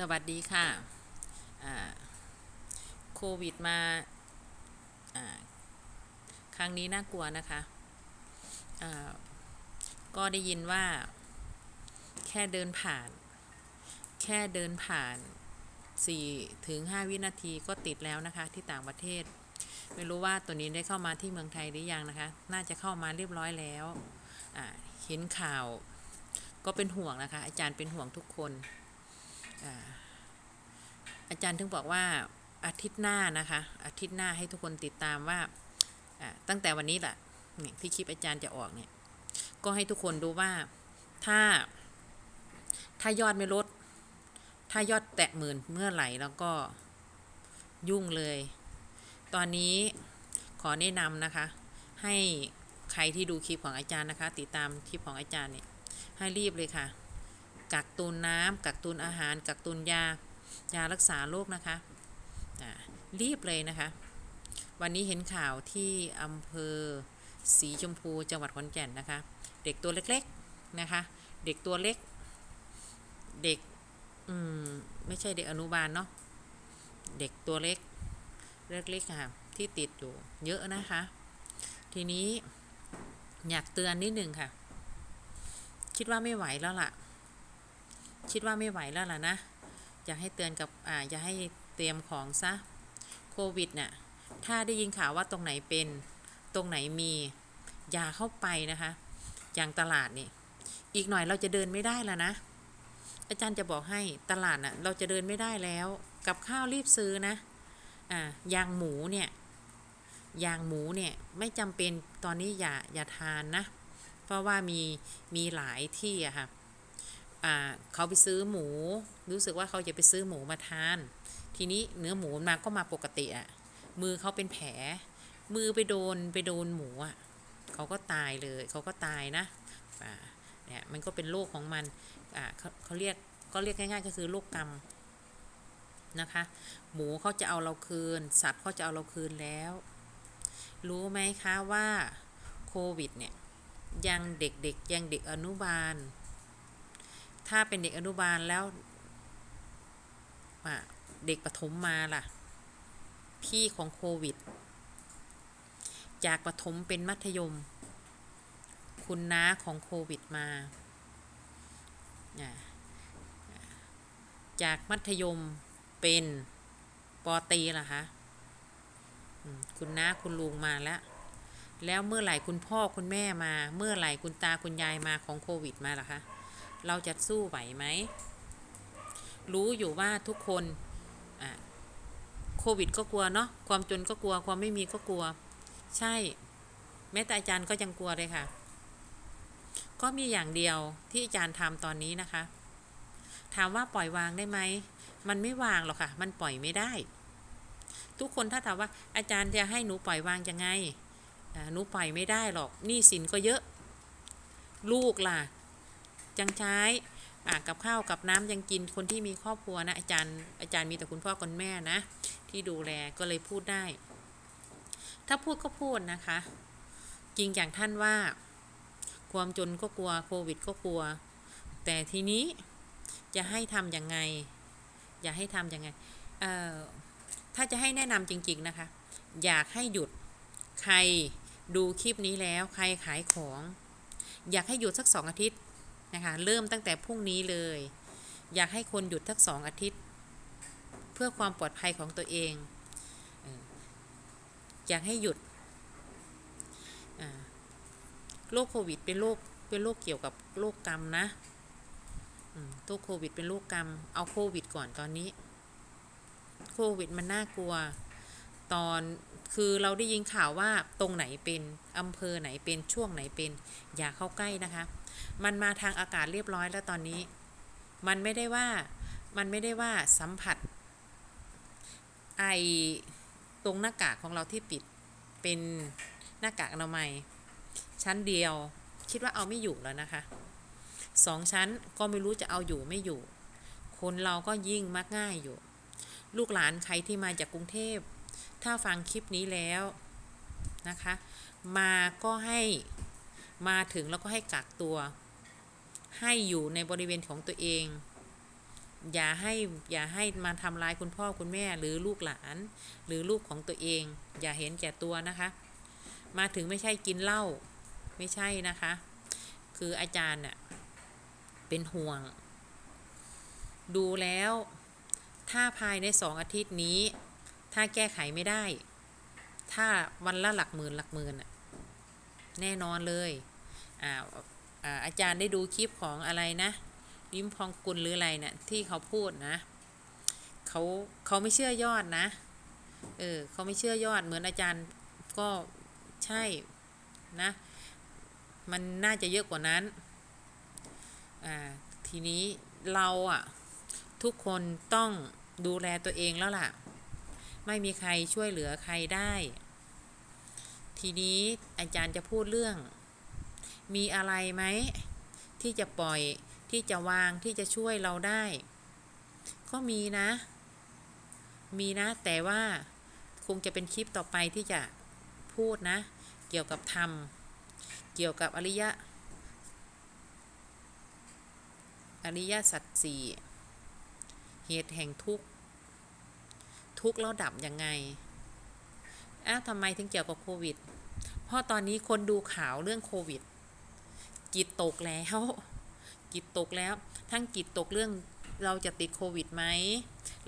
สวัสดีค่ะโควิดมาครั้งนี้น่ากลัวนะคะ ก็ได้ยินว่า แค่เดินผ่าน แค่เดินผ่าน 4 ถึง 5 วินาทีก็ติดแล้วนะคะ ที่ต่างประเทศ ไม่รู้ว่าตัวนี้ได้เข้ามาที่เมืองไทยหรือยังนะคะ น่าจะเข้ามาเรียบร้อยแล้วเห็นข่าว ก็เป็นห่วงนะคะ อาจารย์เป็นห่วงทุกคน อาจารย์ถึงบอกว่าอาทิตย์หน้านะคะ อาทิตย์หน้าให้ทุกคนติดตามว่าตั้งแต่วันนี้แหละที่คลิปอาจารย์จะออกเนี่ย ก็ให้ทุกคนดูว่าถ้า ถ้ายอดไม่ลด ถ้ายอดแตะหมื่นเมื่อไหร่แล้วก็ยุ่งเลย ตอนนี้ขอแนะนำนะคะ ให้ใครที่ดูคลิปของอาจารย์นะคะ ติดตามคลิปของอาจารย์เนี่ยให้รีบเลยค่ะ กักตุนน้ำกักตุนอาหาร กักตุนยา ยารักษาโรคนะคะรีบเลยนะคะ วันนี้เห็นข่าวที่อำเภอสีชมพูจังหวัดขอนแก่นนะคะ เด็กตัวเล็กๆนะคะ เด็กตัวเล็ก เด็กอืมไม่ใช่เด็กอนุบาลเนาะเด็กตัวเล็กเล็กๆค่ะที่ติดอยู่เยอะนะคะ ทีนี้อยากเตือนนิดนึงค่ะ คิดว่าไม่ไหวแล้วล่ะ คิดว่าไม่ไหวแล้วล่ะนะ อยากให้เตือนกับอ่าอยากให้เตรียมของซะโควิดเนี่ยถ้าได้ยินข่าวว่าตรงไหนเป็นตรงไหนมีอย่าเข้าไปนะคะ อย่างตลาดนี่ อีกหน่อยเราจะเดินไม่ได้แล้วนะ อาจารย์จะบอกให้ตลาดน่ะเราจะเดินไม่ได้แล้ว กับข้าวรีบซื้อนะอ่ายางหมูเนี่ยยางหมูเนี่ยไม่จำเป็นตอนนี้อย่าอย่าทานนะ เพราะว่ามีมีหลายที่อะค่ะอ่า เขาไปซื้อหมู รู้สึกว่าเขาจะไปซื้อหมูมาทาน ทีนี้เนื้อหมูมาก็มาปกติอะมือเขาเป็นแผล มือไปโดนไปโดนหมูอะเขาก็ตายเลย เขาก็ตายนะอ่าเนี่ยมันก็เป็นโรคของมันอ่าเขาเขาเรียกก็เรียกง่ายๆก็คือโรคกรรมนะคะ หมูเขาจะเอาเราคืน สัตว์เขาจะเอาเราคืนแล้ว รู้ไหมคะว่าโควิดเนี่ยยังเด็กๆยังเด็กอนุบาล ถ้าเป็นเด็กอนุบาลแล้วเด็กประถมมาล่ะ พี่ของโควิด จากประถมเป็นมัธยม คุณน้าของโควิดมา จากมัธยมเป็นปอตีล่ะคะคุณน้าคุณลุงมาแล้ว แล้วเมื่อไหร่คุณพ่อคุณแม่มา เมื่อไหร่คุณตาคุณยายมาของโควิดมาล่ะคะ เราจะสู้ไหวไหม รู้อยู่ว่าทุกคนโควิดก็กลัวเนาะ ความจนก็กลัว ความไม่มีก็กลัว ใช่ แม้แต่อาจารย์ก็ยังกลัวเลยค่ะ ก็มีอย่างเดียวที่อาจารย์ทำตอนนี้นะคะ ถามว่าปล่อยวางได้ไหม มันไม่วางหรอกค่ะ มันปล่อยไม่ได้ ทุกคนถ้าถามว่าอาจารย์จะให้หนูปล่อยวางยังไงหนูปล่อยไม่ได้หรอกหนี้สินก็เยอะ ลูกล่ะ ยังใช้กับข้าวกับน้ำยังกินคนที่มีครอบครัวนะอาจารย์อาจารย์มีแต่คุณพ่อคุณแม่นะ ที่ดูแลก็เลยพูดได้ ถ้าพูดก็พูดนะคะ จริงอย่างท่านว่า ความจนก็กลัวโควิดก็กลัว แต่ทีนี้จะให้ทำยังไง อย่าให้ทำยังไงเอ่อถ้าจะให้แนะนำจริง ๆนะคะ อยากให้หยุดใครดูคลิปนี้แล้วใครขายของ อยากให้หยุดสักสองอาทิตย์ นะคะเริ่มตั้งแต่พรุ่งนี้เลย อยากให้คนหยุดสักสองอาทิตย์ เพื่อความปลอดภัยของตัวเองอยากให้หยุดโรคโควิดเป็นโรคเป็นโรคเกี่ยวกับโรคกรรมนะโรคโควิดเป็นโรคกรรม เอาโควิดก่อนตอนนี้ โควิดมันน่ากลัว ตอนคือเราได้ยินข่าวว่าตรงไหนเป็นอำเภอไหนเป็นช่วงไหนเป็น อย่าเข้าใกล้นะคะ มันมาทางอากาศเรียบร้อยแล้วตอนนี้ มันไม่ได้ว่า มันไม่ได้ว่าสัมผัส ไอตรงหน้ากากของเราที่ปิดเป็นหน้ากากอนามัย ชั้นเดียว คิดว่าเอาไม่อยู่แล้วนะคะสองชั้นก็ไม่รู้จะเอาอยู่ไม่อยู่ คนเราก็ยิ่งมักง่ายอยู่ ลูกหลานใครที่มาจากกรุงเทพ ถ้าฟังคลิปนี้แล้วนะคะ มาก็ให้มาถึงแล้วก็ให้กักตัว ให้อยู่ในบริเวณของตัวเอง อย่าให้อย่าให้มาทำร้ายคุณพ่อคุณแม่หรือลูกหลาน หรือลูกของตัวเอง อย่าเห็นแก่ตัวนะคะ มาถึงไม่ใช่กินเหล้าไม่ใช่นะคะ คืออาจารย์น่ะเป็นห่วง ดูแล้วถ้าภายในสองอาทิตย์นี้ ถ้าแก้ไขไม่ได้ ถ้าวันละหลักหมื่นหลักหมื่นแน่นอนเลยอ่า อาจารย์ได้ดูคลิปของอะไรนะยิ้มพองกุลหรืออะไรเนี่ยที่เขาพูดนะเขาเขาไม่เชื่อยอดนะ เออเขาไม่เชื่อยอดเหมือนอาจารย์ก็ใช่นะ มันน่าจะเยอะกว่านั้น อ่า ทีนี้เราอะทุกคนต้องดูแลตัวเองแล้วล่ะ ไม่มีใครช่วยเหลือใครได้ ทีนี้อาจารย์จะพูดเรื่อง มีอะไรไหมที่จะปล่อยที่จะวางที่จะช่วยเราได้ ก็มีนะ มีนะแต่ว่าคงจะเป็นคลิปต่อไปที่จะพูดนะ เกี่ยวกับธรรม เกี่ยวกับอริยะ อริยสัจสี่เหตุแห่งทุกข์ทุกข์แล้วดับยังไงอ้าวทำไมถึงเกี่ยวกับโควิด เพราะตอนนี้คนดูข่าวเรื่องโควิด จิตตกแล้วจิตตกแล้ว ทั้งจิตตกเรื่องเราจะติดโควิดไหม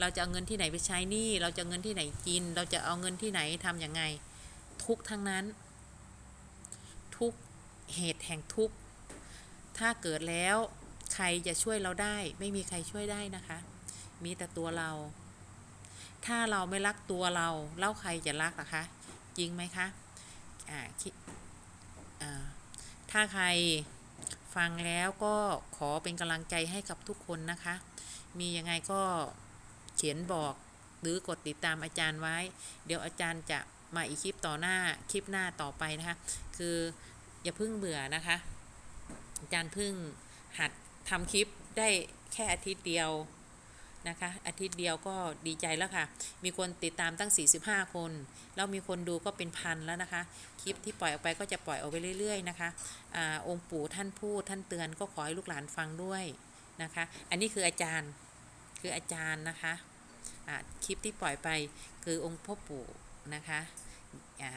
เราจะเอาเงินที่ไหนไปใช้หนี้ เราจะเงินที่ไหนกิน เราจะเอาเงินที่ไหนทำยังไง ทุกทั้งนั้น ทุกเหตุแห่งทุก ถ้าเกิดแล้วใครจะช่วยเราได้ ไม่มีใครช่วยได้นะคะ มีแต่ตัวเรา ถ้าเราไม่รักตัวเราแล้วใครจะรักล่ะคะ จริงไหมคะ อ่าคิดอ่าถ้าใคร ฟังแล้วก็ขอเป็นกำลังใจให้กับทุกคนนะคะ มียังไงก็เขียนบอกหรือกดติดตามอาจารย์ไว้ เดี๋ยวอาจารย์จะมาอีกคลิปต่อหน้าคลิปหน้าต่อไปนะคะ คืออย่าเพิ่งเบื่อนะคะ อาจารย์เพิ่งหัดทำคลิปได้แค่อาทิตย์เดียว นะคะ อาทิตย์เดียวก็ดีใจแล้วค่ะ มีคนติดตามตั้ง 45 คน แล้วมีคนดูก็เป็นพันแล้วนะคะ คลิปที่ปล่อยออกไปก็จะปล่อยออกไปเรื่อย ๆ นะคะอาองค์ปู่ท่านพูดท่านเตือนก็ขอให้ลูกหลานฟังด้วยนะคะ อันนี้คืออาจารย์คืออาจารย์นะคะอ่าคลิปที่ปล่อยไปคือองค์พ่อปู่นะคะอ่า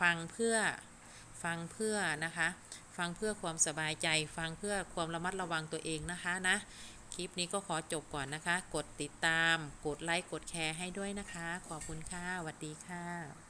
ฟังเพื่อฟังเพื่อนะคะ ฟังเพื่อความสบายใจ ฟังเพื่อความระมัดระวังตัวเองนะคะนะ คลิปนี้ก็ขอจบก่อนนะคะ กดติดตาม กดไลค์ กดแชร์ให้ด้วยนะคะ ขอบคุณค่ะสวัสดีค่ะ